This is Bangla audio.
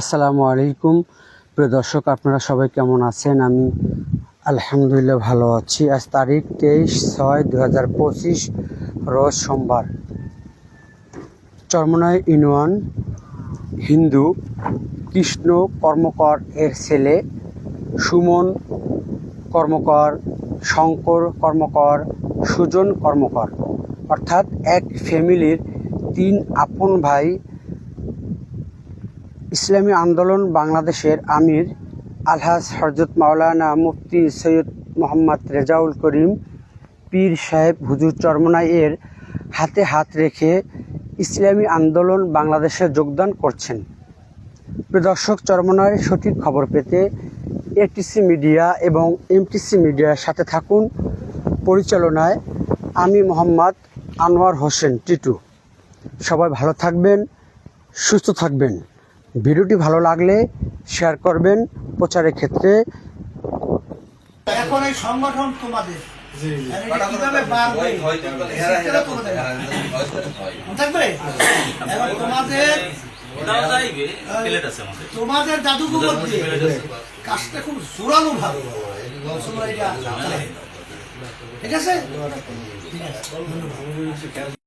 আসসালামু আলাইকুম। প্রিয় দর্শক, আপনারা সবাই কেমন আছেন? আমি আলহামদুলিল্লাহ ভালো আছি। আজ তারিখ তেইশ ছয় দু হাজার পঁচিশ, রোজ সোমবার। চরমনায় ইউনিয়ন হিন্দু কৃষ্ণ কর্মকর এর ছেলে, সুমন কর্মকর, শঙ্কর কর্মকর, সুজন কর্মকর। অর্থাৎ এক ফ্যামিলির তিন আপন ভাই ইসলামী আন্দোলন বাংলাদেশের আমির আলহাজ হরজত মাওলানা মুফতি সৈয়দ মোহাম্মদ রেজাউল করিম পীর সাহেব হুজুর চরমনাই এর হাতে হাত রেখে ইসলামী আন্দোলন বাংলাদেশে যোগদান করছেন। প্রদর্শক চরমনায় সঠিক খবর পেতে এটিসি মিডিয়া এবং এমটিসি মিডিয়ার সাথে থাকুন। পরিচালনায় আমি মোহাম্মদ আনোয়ার হোসেন টিটু। সবাই ভালো থাকবেন, সুস্থ থাকবেন। ভিডিওটি ভালো লাগলে শেয়ার করবেন প্রচারের ক্ষেত্রে। এখন এই সংগঠন তোমাদের। তোমাদের? থাকবে? এবং তোমাদের ওটাও যাইবে প্লেট আছে আমাদের। তোমাদের জাদুঘর দিয়ে কাজটা খুব জোরালো আছে? ঠিক আছে